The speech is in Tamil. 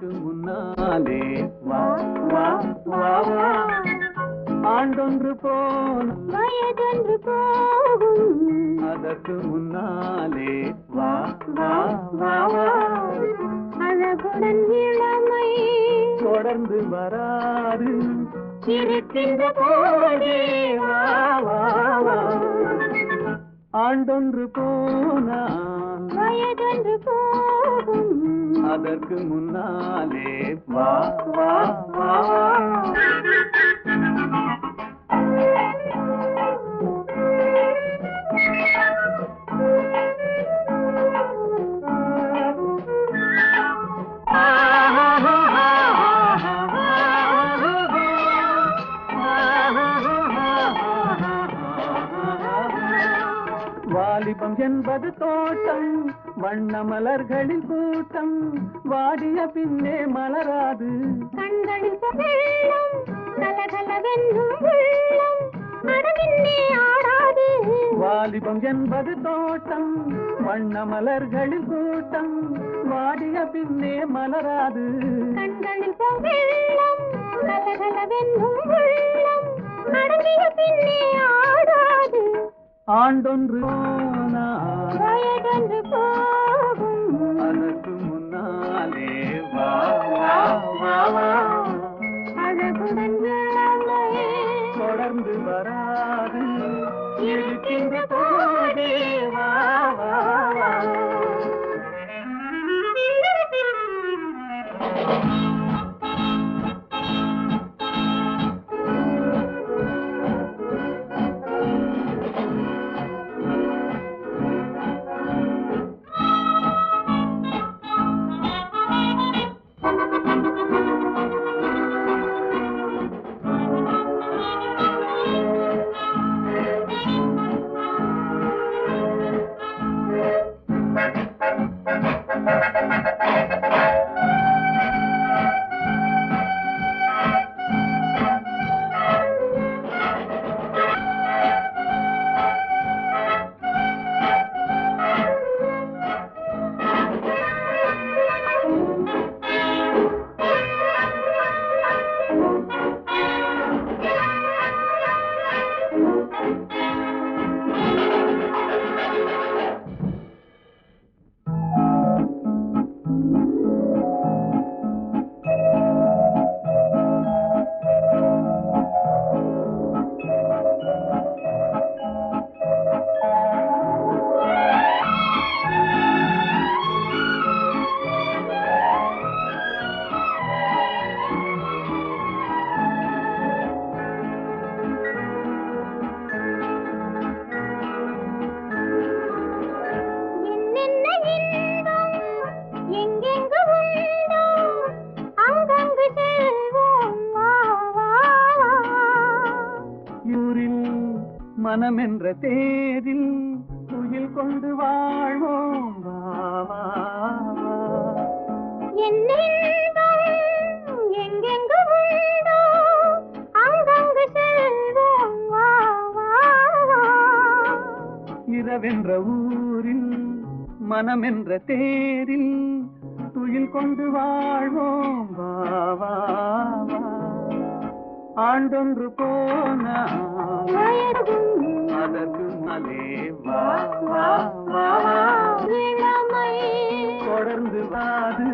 அதற்கு முன்னாலே. வா வா வா வா. ஆண்டொன்று போன வயதொன்று போகும். அதற்கு முன்னாலே. வா வா வா வா அழகுடன் இளமை. தொடர்ந்து வராது. இருக்கின்ற போதே. வா வா வா. ஆண்டொன்று போனால் வயதொன்று போகும். அதற்கு முன்னாலே வா வா வா. வா வாலிபம் என்பது தோட்டம். வண்ண மலர்களின் கூட்டம் வாடிய பின்னே மலராது. கண்களில் வெள்ளம் கலகலவென்னும் உள்ளம் அடவின்னே ஆடாது. வாலிபம் என்பது தோட்டம் வண்ண மலர்களின் கூட்டம் வாடிய பின்னே மலராது. கண்களில் வெள்ளம் கலகலவென்னும் உள்ளம் அடங்கிய பின்னே ஆடாது. ஆண்டொன்று போனால் வயதொன்று போகும் தொடர்ந்து வராது. இருக்கின்ற போதே மனமென்ற தேரில் துயில் கொண்டு வாழ்வோம் வா வா வா. என் இன்பம் எங்கெங்கு உண்டோ அங்கங்கு செல்வோம் வா வா வா. இரவென்ற ஊரில் மனமென்ற தேரில் துயில் கொண்டு வாழ்வோம் வா வா வா. ஆண்டொன்று வயதும் அதற்கு மலே வா தொடர்ந்து வாது.